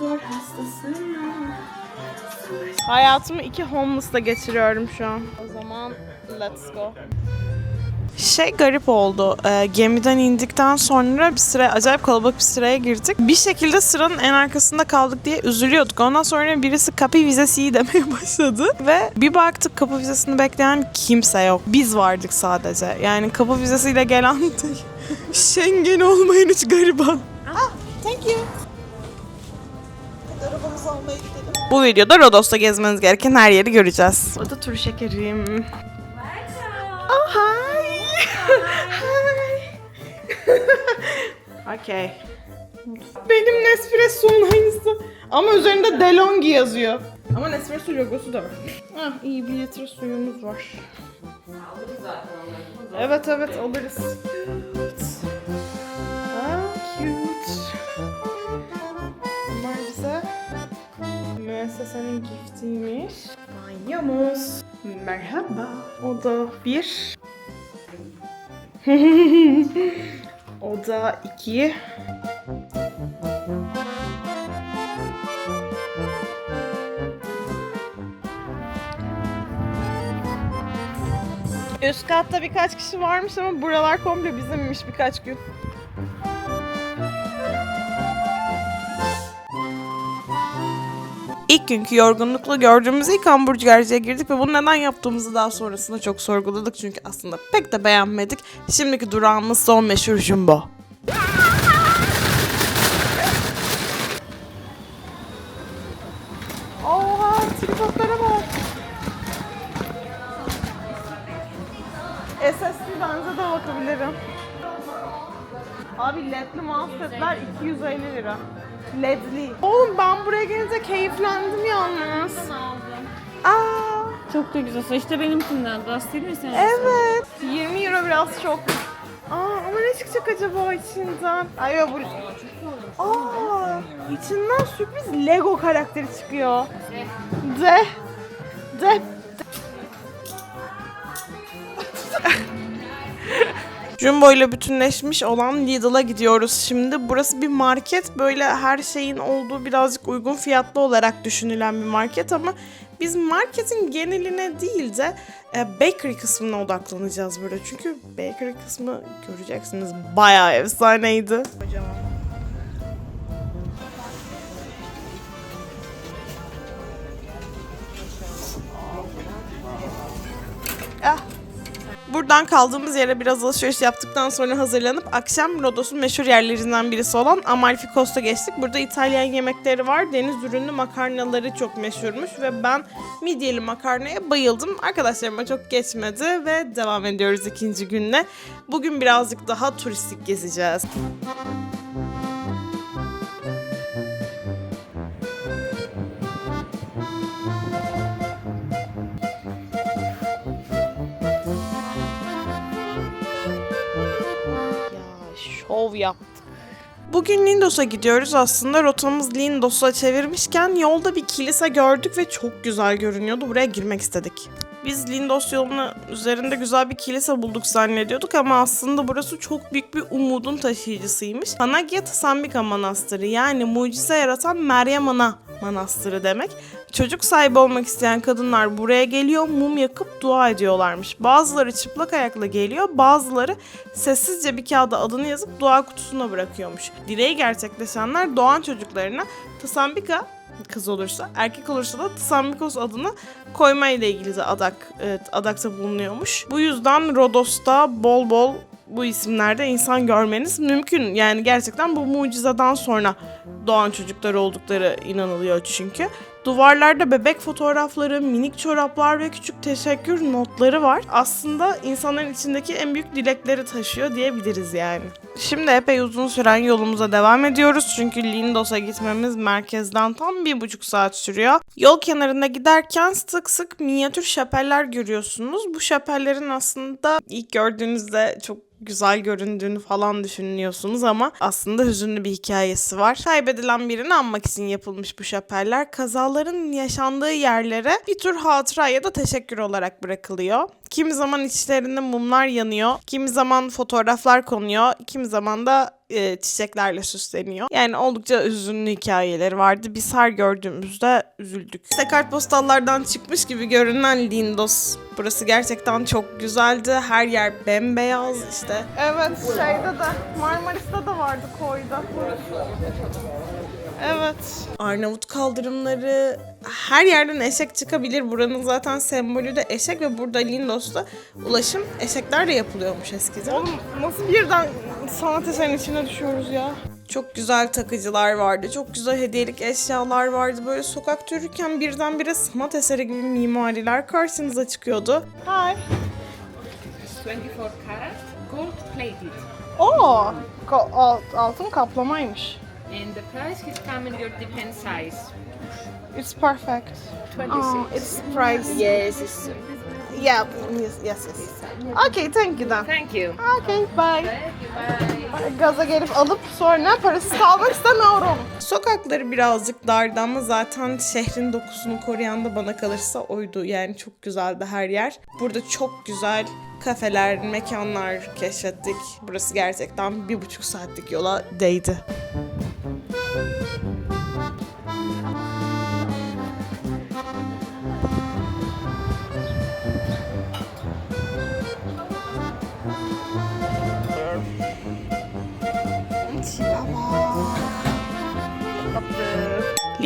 doktor hastasıyım. Hayatımı iki homeless'la geçiriyorum şu an. O zaman let's go. Şey garip oldu. Ee, gemiden indikten sonra bir sıra acayip kalabalık bir sıraya girdik. Bir şekilde sıranın en arkasında kaldık diye üzülüyorduk. Ondan sonra birisi kapı vizesi demeye başladı. Ve bir baktık kapı vizesini bekleyen kimse yok. Biz vardık sadece. Yani kapı vizesiyle gelen tek Schengen olmayan hiç gariban. Ah, thank you. Arabamızı almaya gidelim. Bu videoda Rodos'ta gezmeniz gereken her yeri göreceğiz. O da tur şekerim. Oh, hi. hi. okay. Benim Nespresso'nun aynısı. Ama üzerinde DeLonghi yazıyor. Ama Nespresso logosu da var. Ah, iyi bir litre suyumuz var. Evet evet alırız. Müessesenin giftiymiş. Banyomuz. Merhaba. O da bir. o iki. Üst katta birkaç kişi varmış ama buralar komple bizimmiş birkaç gün. Günkü yorgunlukla gördüğümüz ilk hamburgerciye girdik ve bunu neden yaptığımızı daha sonrasında çok sorguladık çünkü aslında pek de beğenmedik. Şimdiki durağımız son meşhur Jumbo. Oha tripodlara bak. SSD benze. Abi ledli mousepad'ler 250 lira. Ledli. Oğlum ben buraya gelince keyiflendim yalnız. Aa, Çok da güzel. İşte benimkinden. Değil mi sen? evet. 20 euro biraz çok. Aa, ama ne çıkacak acaba içinden? Ay ya bu... Aa, içinden sürpriz Lego karakteri çıkıyor. De. De. Jumbo ile bütünleşmiş olan Lidl'a gidiyoruz şimdi. Burası bir market. Böyle her şeyin olduğu birazcık uygun fiyatlı olarak düşünülen bir market ama biz marketin geneline değil de e, bakery kısmına odaklanacağız burada. Çünkü bakery kısmı göreceksiniz bayağı efsaneydi. Ah. Buradan kaldığımız yere biraz alışveriş yaptıktan sonra hazırlanıp akşam Rodos'un meşhur yerlerinden birisi olan Amalfi Coast'a geçtik. Burada İtalyan yemekleri var. Deniz ürünlü makarnaları çok meşhurmuş ve ben midyeli makarnaya bayıldım. Arkadaşlarıma çok geçmedi ve devam ediyoruz ikinci günle. Bugün birazcık daha turistik gezeceğiz. Ya yaptık. Bugün Lindos'a gidiyoruz. Aslında rotamız Lindos'a çevirmişken yolda bir kilise gördük ve çok güzel görünüyordu. Buraya girmek istedik. Biz Lindos yolunun üzerinde güzel bir kilise bulduk zannediyorduk ama aslında burası çok büyük bir umudun taşıyıcısıymış. Panagia Tsambika Manastırı yani mucize yaratan Meryem Ana Manastırı demek. Çocuk sahibi olmak isteyen kadınlar buraya geliyor, mum yakıp dua ediyorlarmış. Bazıları çıplak ayakla geliyor, bazıları sessizce bir kağıda adını yazıp dua kutusuna bırakıyormuş. Dileği gerçekleşenler doğan çocuklarına Tsambika kız olursa, erkek olursa da Tsambikos adını koyma ile ilgili de adak, evet, adakta bulunuyormuş. Bu yüzden Rodos'ta bol bol bu isimlerde insan görmeniz mümkün. Yani gerçekten bu mucizeden sonra doğan çocuklar oldukları inanılıyor çünkü. Duvarlarda bebek fotoğrafları, minik çoraplar ve küçük teşekkür notları var. Aslında insanların içindeki en büyük dilekleri taşıyor diyebiliriz yani. Şimdi epey uzun süren yolumuza devam ediyoruz. Çünkü Lindos'a gitmemiz merkezden tam bir buçuk saat sürüyor. Yol kenarında giderken sık sık minyatür şapeller görüyorsunuz. Bu şapellerin aslında ilk gördüğünüzde çok güzel göründüğünü falan düşünüyorsunuz ama aslında hüzünlü bir hikayesi var. Kaybedilen birini anmak için yapılmış bu şapeller. Kazalı eşyaların yaşandığı yerlere bir tür hatıra ya da teşekkür olarak bırakılıyor. Kimi zaman içlerinde mumlar yanıyor, kimi zaman fotoğraflar konuyor, kimi zaman da e, çiçeklerle süsleniyor. Yani oldukça hüzünlü hikayeleri vardı. Biz her gördüğümüzde üzüldük. İşte kartpostallardan çıkmış gibi görünen Lindos. Burası gerçekten çok güzeldi. Her yer bembeyaz işte. Evet şeyde de Marmaris'te de vardı koyda. Evet. Arnavut kaldırımları her yerden eşek çıkabilir. Buranın zaten sembolü de eşek ve burada Lindos'ta ulaşım eşeklerle yapılıyormuş eskiden. Oğlum nasıl birden sanat eserinin içine düşüyoruz ya? Çok güzel takıcılar vardı. Çok güzel hediyelik eşyalar vardı. Böyle sokakta yürürken birdenbire sanat eseri gibi mimariler karşınıza çıkıyordu. Hi. 24 karat gold plated Oo, altın kaplamaymış. And the price is coming your depend size It's perfect. 26 Oh, it's price. yes it's Yeah, yes, yes, yes. Okay, thank you then. thank you Okay, bye. bye Gaza gelip alıp sonra parasız kalmak istemiyorum. Sokakları birazcık dardı ama zaten şehrin dokusunu koruyan da bana kalırsa oydu. Yani çok güzeldi her yer. Burada çok güzel kafeler, mekanlar keşfettik. Burası gerçekten bir buçuk saatlik yola değdi.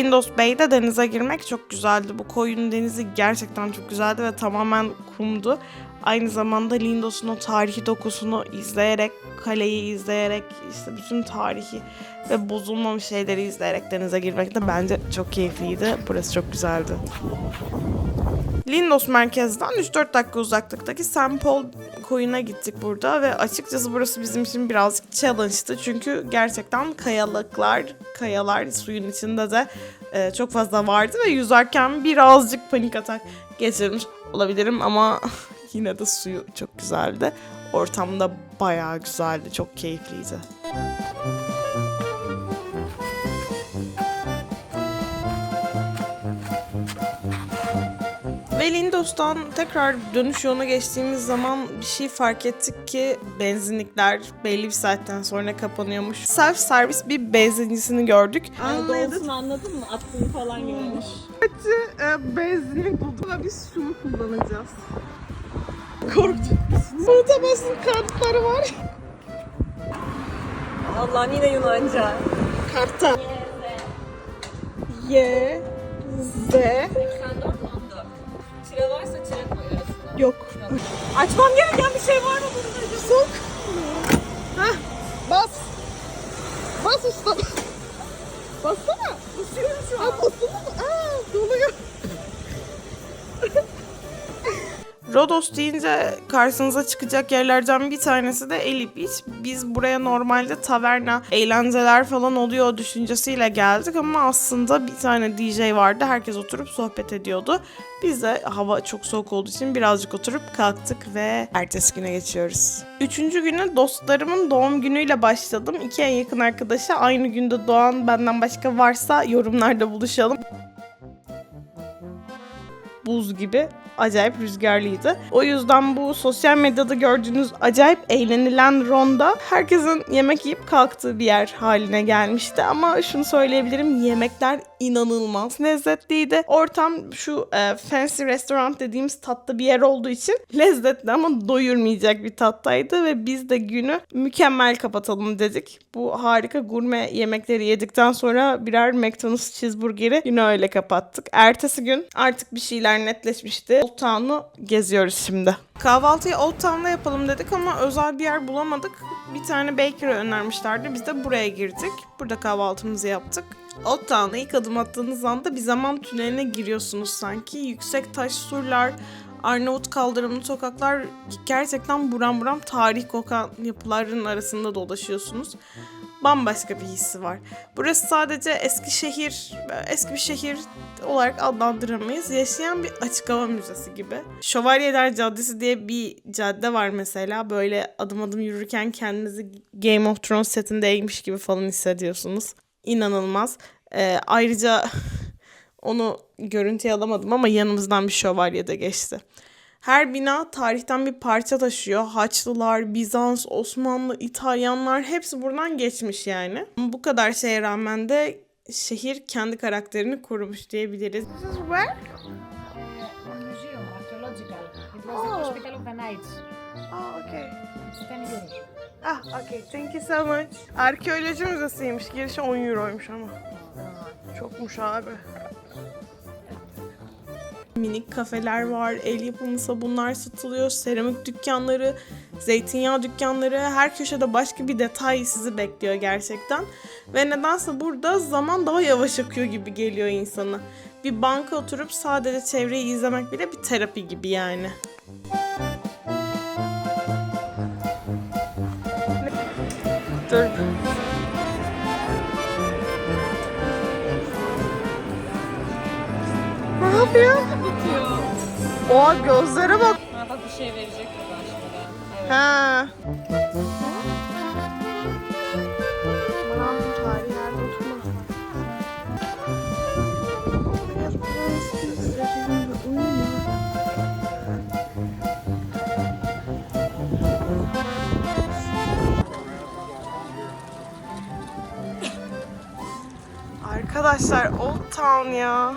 Lindos Bay'de denize girmek çok güzeldi. Bu koyun denizi gerçekten çok güzeldi ve tamamen kumdu. Aynı zamanda Lindos'un o tarihi dokusunu izleyerek, kaleyi izleyerek, işte bütün tarihi ve bozulmamış şeyleri izleyerek denize girmek de bence çok keyifliydi. Burası çok güzeldi. Lindos merkezden 3-4 dakika uzaklıktaki St. Paul koyuna gittik burada ve açıkçası burası bizim için birazcık challenge'tı çünkü gerçekten kayalıklar, kayalar suyun içinde de e, çok fazla vardı ve yüzerken birazcık panik atak geçirmiş olabilirim ama yine de suyu çok güzeldi. Ortam da bayağı güzeldi, çok keyifliydi. Ve Lindos'tan tekrar dönüş yoluna geçtiğimiz zaman bir şey fark ettik ki benzinlikler belli bir saatten sonra kapanıyormuş. Self servis bir benzincisini gördük. Doğrusunu anladın mı? Attığını falan görmüş. e, benzinlik bulduk ve biz şunu kullanacağız. Korktum. Burada basın kartları var. Allah'ım yine Yunanca. Karta. Y, Z, Tire varsa tire koyarız. yok. Açmam gereken bir şey var mı bunda? Sok. Hah, bas. Bas usta. Bassana. Basıyorum şu an. Aa, basılı mı? Aa, doluyor. Rodos deyince karşınıza çıkacak yerlerden bir tanesi de Eli. Biz buraya normalde taverna, eğlenceler falan oluyor düşüncesiyle geldik ama aslında bir tane DJ vardı. Herkes oturup sohbet ediyordu. Biz de hava çok soğuk olduğu için birazcık oturup kalktık ve ertesi güne geçiyoruz. Üçüncü güne dostlarımın doğum günüyle başladım. İki en yakın arkadaşa aynı günde doğan benden başka varsa yorumlarda buluşalım buz gibi acayip rüzgarlıydı. O yüzden bu sosyal medyada gördüğünüz acayip eğlenilen ronda herkesin yemek yiyip kalktığı bir yer haline gelmişti. Ama şunu söyleyebilirim yemekler inanılmaz lezzetliydi. Ortam şu e, fancy restaurant dediğimiz tatlı bir yer olduğu için lezzetli ama doyurmayacak bir tattaydı ve biz de günü mükemmel kapatalım dedik. Bu harika gurme yemekleri yedikten sonra birer McDonald's cheeseburgeri günü öyle kapattık. Ertesi gün artık bir şeyler netleşmişti. Old Town'u geziyoruz şimdi. Kahvaltıyı Old Town'da yapalım dedik ama özel bir yer bulamadık. Bir tane bakery önermişlerdi. Biz de buraya girdik. Burada kahvaltımızı yaptık. Old Town'a ilk adım attığınız anda bir zaman tüneline giriyorsunuz sanki. Yüksek taş surlar, Arnavut kaldırımlı sokaklar gerçekten buram buram tarih kokan yapıların arasında dolaşıyorsunuz. Bambaşka bir hissi var. Burası sadece eski şehir, eski bir şehir olarak adlandıramayız. Yaşayan bir açık hava müzesi gibi. Şövalyeler Caddesi diye bir cadde var mesela. Böyle adım adım yürürken kendinizi Game of Thrones setindeymiş gibi falan hissediyorsunuz. İnanılmaz. Ee, ayrıca Onu görüntüye alamadım ama yanımızdan bir şövalye de geçti. Her bina tarihten bir parça taşıyor. Haçlılar, Bizans, Osmanlı, İtalyanlar hepsi buradan geçmiş yani. Ama Bu kadar şeye rağmen de şehir kendi karakterini korumuş diyebiliriz. This is where? museum, archaeological. It was Oh. the Hospital of the Knights. Oh, okay. It's 10 euros. Ah, okay. Thank you so much. Arkeoloji müzesiymiş. Girişi 10 euroymuş ama. Çokmuş abi. Minik kafeler var, el yapımı sabunlar satılıyor, seramik dükkanları, zeytinyağı dükkanları, her köşede başka bir detay sizi bekliyor gerçekten. Ve nedense burada zaman daha yavaş akıyor gibi geliyor insana. Bir banka oturup sadece çevreyi izlemek bile bir terapi gibi yani. Dur. Ne yapıyor? Oha gözlere bak. Ha bak bir şey verecek buradan şimdi. Evet. Ha. Arkadaşlar Old Town ya.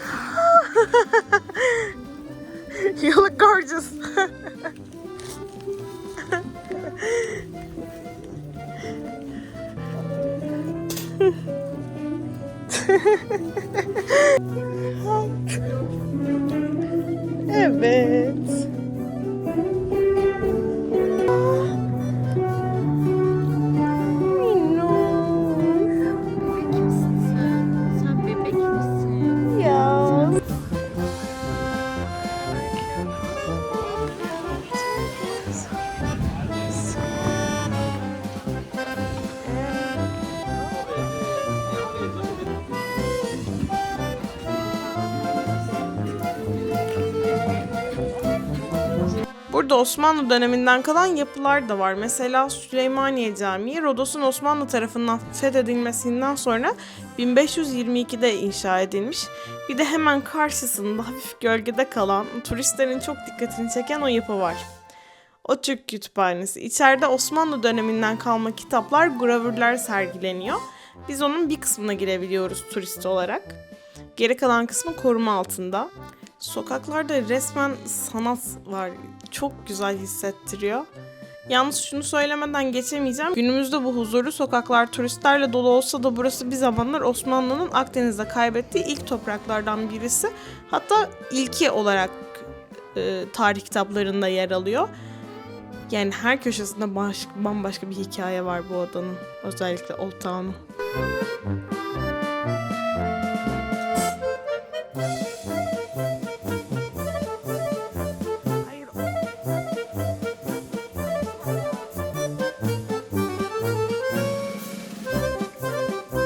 You look gorgeous. evet. Osmanlı döneminden kalan yapılar da var. Mesela Süleymaniye Camii, Rodos'un Osmanlı tarafından fethedilmesinden sonra 1522'de inşa edilmiş. Bir de hemen karşısında hafif gölgede kalan, turistlerin çok dikkatini çeken o yapı var. O Türk Kütüphanesi. İçeride Osmanlı döneminden kalma kitaplar, gravürler sergileniyor. Biz onun bir kısmına girebiliyoruz turist olarak. Geri kalan kısmı koruma altında. Sokaklarda resmen sanat var. Çok güzel hissettiriyor. Yalnız şunu söylemeden geçemeyeceğim. Günümüzde bu huzurlu sokaklar turistlerle dolu olsa da burası bir zamanlar Osmanlı'nın Akdeniz'de kaybettiği ilk topraklardan birisi. Hatta ilki olarak e, tarih kitaplarında yer alıyor. Yani her köşesinde baş, bambaşka bir hikaye var bu adanın. Özellikle Old Town'un.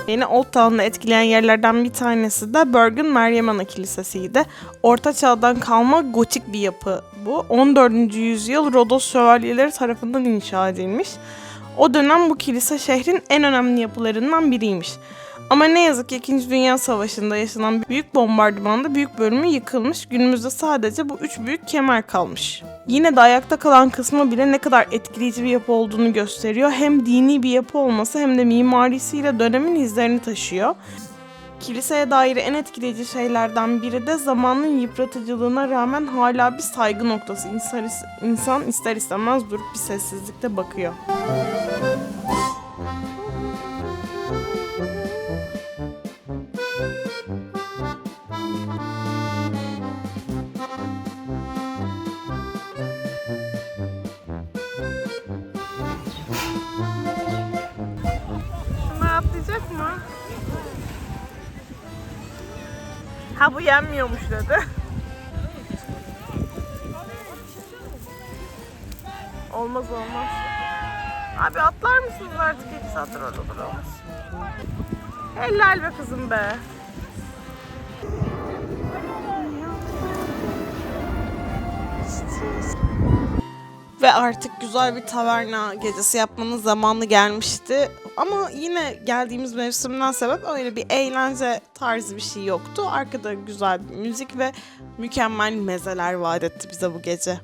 Beni Old Town'u etkileyen yerlerden bir tanesi de Bergen Meryem Ana Kilisesi'ydi. Orta çağdan kalma gotik bir yapı bu. 14. yüzyıl Rodos şövalyeleri tarafından inşa edilmiş. O dönem bu kilise şehrin en önemli yapılarından biriymiş. Ama ne yazık ki 2. Dünya Savaşı'nda yaşanan büyük bombardımanda büyük bölümü yıkılmış. Günümüzde sadece bu üç büyük kemer kalmış. Yine de ayakta kalan kısmı bile ne kadar etkileyici bir yapı olduğunu gösteriyor. Hem dini bir yapı olması hem de mimarisiyle dönemin izlerini taşıyor. Kiliseye dair en etkileyici şeylerden biri de zamanın yıpratıcılığına rağmen hala bir saygı noktası. İnsan, ister istemez durup bir sessizlikte bakıyor. Şunlar Ha bu yenmiyormuş dedi. Olmaz olmaz. Abi atlar mısınız artık iki saattir orada duruyoruz. Helal be kızım be. Ve artık güzel bir taverna gecesi yapmanın zamanı gelmişti. Ama yine geldiğimiz mevsimden sebep öyle bir eğlence tarzı bir şey yoktu. Arkada güzel bir müzik ve mükemmel mezeler vaat etti bize bu gece.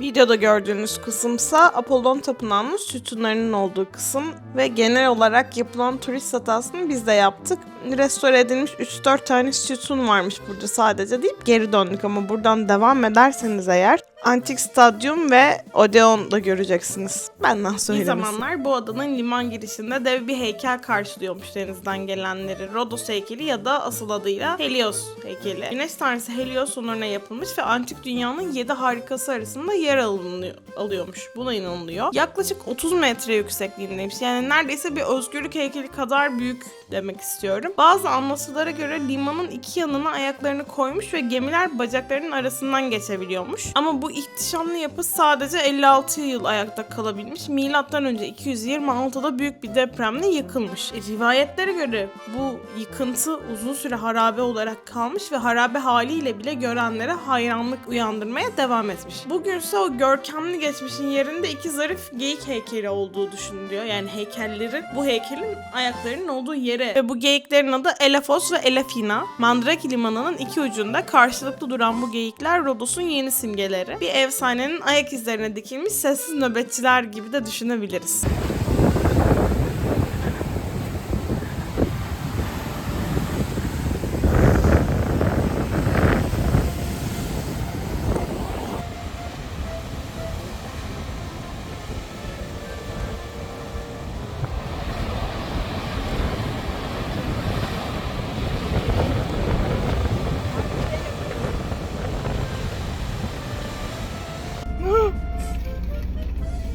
Videoda gördüğünüz kısımsa Apollon Tapınağı'nın sütunlarının olduğu kısım ve genel olarak yapılan turist hatasını biz de yaptık. Restore edilmiş 3-4 tane sütun varmış burada sadece deyip geri döndük ama buradan devam ederseniz eğer Antik Stadyum ve Odeon da göreceksiniz. Benden söylemesin. Bir zamanlar bu adanın liman girişinde dev bir heykel karşılıyormuş denizden gelenleri. Rodos heykeli ya da asıl adıyla Helios heykeli. Güneş tanrısı Helios onuruna yapılmış ve antik dünyanın 7 harikası arasında yer alınıyor, alıyormuş. Buna inanılıyor. Yaklaşık 30 metre yüksekliğindeymiş. Yani neredeyse bir özgürlük heykeli kadar büyük demek istiyorum. Bazı anlatılara göre limanın iki yanına ayaklarını koymuş ve gemiler bacaklarının arasından geçebiliyormuş. Ama bu ihtişamlı yapı sadece 56 yıl ayakta kalabilmiş. Milattan önce 226'da büyük bir depremle yıkılmış. E, rivayetlere göre bu yıkıntı uzun süre harabe olarak kalmış ve harabe haliyle bile görenlere hayranlık uyandırmaya devam etmiş. Bugünse o görkemli geçmişin yerinde iki zarif geyik heykeli olduğu düşünülüyor. Yani heykellerin bu heykelin ayaklarının olduğu yere ve bu geyiklerin adı Elefos ve Elefina. Mandrake limanının iki ucunda karşılıklı duran bu geyikler Rodos'un yeni simgeleri. Bir efsanenin ayak izlerine dikilmiş sessiz nöbetçiler gibi de düşünebiliriz.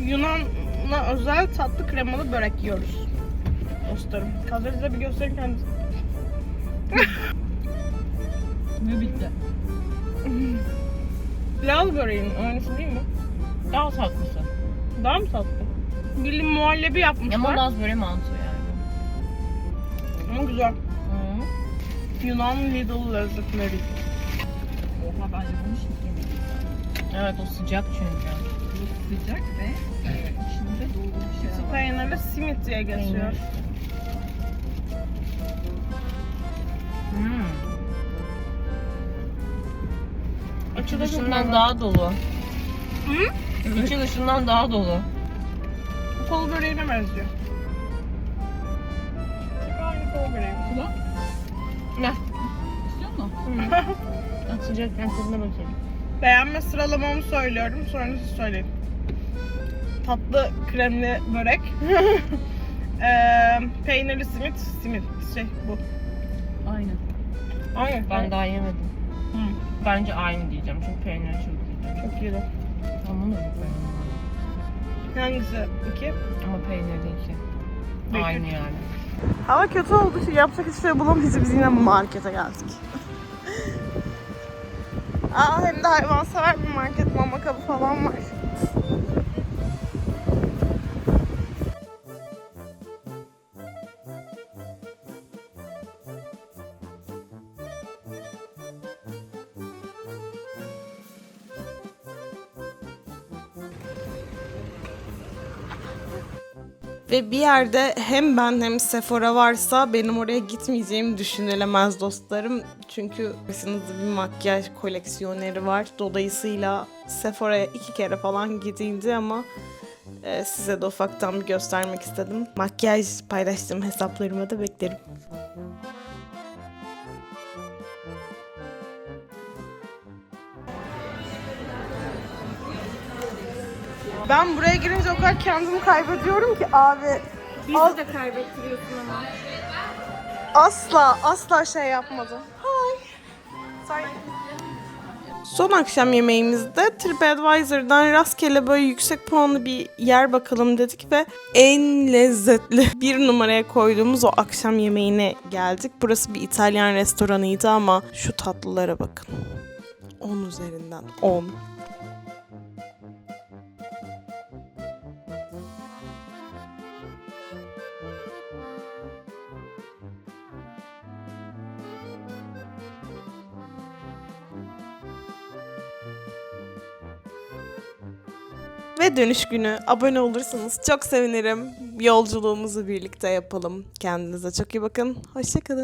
Yunan'a özel tatlı kremalı börek yiyoruz. Dostlarım. Kaderinize bir gösterin kendinizi. Ve bitti. Laz böreğinin aynısı değil mi? Daha tatlısı. Daha mı tatlı? Bildiğin muhallebi yapmışlar. Ama Laz böyle mantı yani. Ama güzel. Hı. Yunan Lidl lezzetleri. Oha hiç yemedim. Evet o sıcak çünkü. sıcak ve e, şey Su var. peynirli simit diye geçiyor. Hmm. İçi dışından daha dolu. Hı? İçi dışından daha dolu. Kol böreğine benziyor. Tıpkı aynı kol böreği. Ne? İstiyor musun? Ah, Sıcakken tadına bakayım. Beğenme sıralamamı söylüyorum. Sonra siz söyleyin. Tatlı kremli börek. Eee peynirli simit. Simit. Şey bu. Aynen. Aynen. Ben daha yemedim. Hı, Bence aynı diyeceğim çünkü peyniri çok iyi. çok da bu peynir. Hangisi? İki. Ama peynirli iki. Peki. Aynı yani. Hava kötü olduğu için yapacak hiçbir şey bulamayınca biz yine markete geldik. Aa hem de hayvansever bir market mama kabı falan var. Ve bir yerde hem ben hem Sephora varsa benim oraya gitmeyeceğim düşünülemez dostlarım. Çünkü karşınızda bir makyaj koleksiyoneri var. Dolayısıyla Sephora'ya iki kere falan gidildi ama e, size de ufaktan bir göstermek istedim. Makyaj paylaştığım hesaplarıma da beklerim. Ben buraya girince o kadar kendimi kaybediyorum ki abi. Bizi de kaybettiriyorsun ama. Asla, asla şey yapmadım. Hi. Son akşam yemeğimizde TripAdvisor'dan rastgele böyle yüksek puanlı bir yer bakalım dedik ve en lezzetli bir numaraya koyduğumuz o akşam yemeğine geldik. Burası bir İtalyan restoranıydı ama şu tatlılara bakın. 10 üzerinden 10. dönüş günü abone olursanız çok sevinirim. Yolculuğumuzu birlikte yapalım. Kendinize çok iyi bakın. Hoşçakalın.